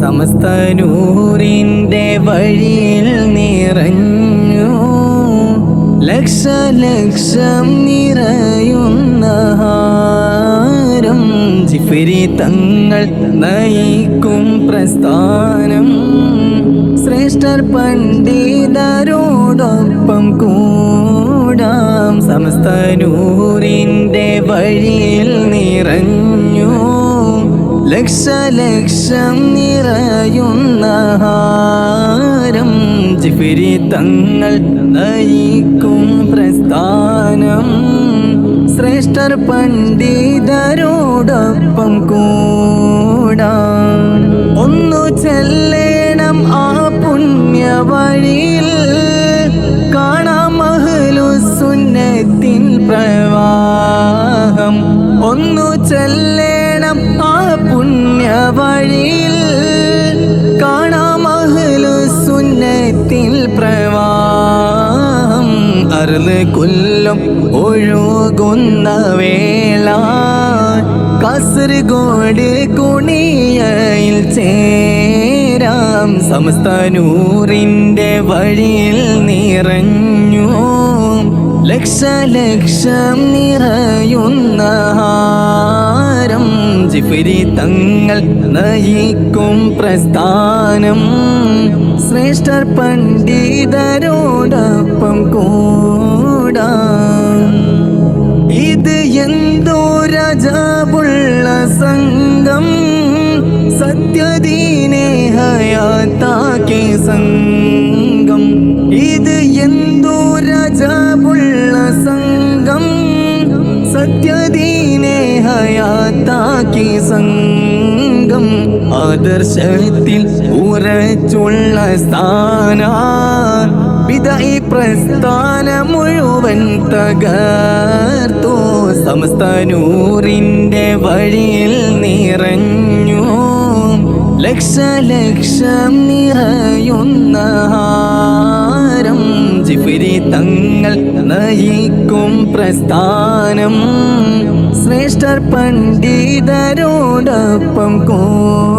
സമസ്ത നൂറിന്റെ വഴിയിൽ നിറഞ്ഞു. ലക്ഷ ലക്ഷം നിറയുന്ന ഹാരം ജിഫിരി തങ്ങൾ നയിക്കും പ്രസ്ഥാനം. ശ്രേഷ്ഠർ പണ്ഡിതരോടൊപ്പം കൂടാം. സമസ്ത നൂറിന്റെ വഴിയിൽ നിറഞ്ഞു. ലക്ഷ ലക്ഷം നിറയുന്ന ഹാരം ജിഫിരി തങ്ങൾ നയിക്കും പ്രസ്ഥാനം. ശ്രേഷ്ഠർ പണ്ഡിതരോടൊപ്പം കൂടാം. ഒന്നു ചെല്ലേണം ആ പുണ്യ വഴിയിൽ. കാണാം പ്രവാഹം. ഒന്നു പ്രവാഹം കൊല്ലും ഒഴുകുന്ന വേള. കാസർഗോഡ് കുണിയയിൽ ചേരാം. സംസ്ഥാനൂറിന്റെ നൂറിന്റെ വഴിയിൽ നിറഞ്ഞു. ലക്ഷ ലക്ഷം നിറയുന്ന ഹാരം ജിഫിരി തങ്ങൾ നയിക്കും പ്രസ്ഥാനം. ശ്രേഷ്ഠർ പണ്ഡിതരോടൊപ്പം കൂടാം. ഇത് എന്തോ രാജാവുള്ള സംഘം. സത്യദീനെ ഹയാത്താക്കി സംഘം. ഇത് എന്തോ രാജാവുള്ള സംഘം. സത്യദീനെ ഹയാത്താക്കി സംഘം ആദർശത്തിൽ ഉറച്ചുള്ള സ്ഥാന. വിദായി പ്രസ്ഥാന മുഴുവൻ തകർത്തു. സമസ്ത വഴിയിൽ നിറഞ്ഞു. ലക്ഷ ലക്ഷം നിറയുന്ന ഹാരം. ജിഫിരി തങ്ങൾ നയിക്കും പ്രസ്ഥാനം. ശ്രേഷ്ഠർ പണ്ഡിതരോടൊപ്പം കൂടാം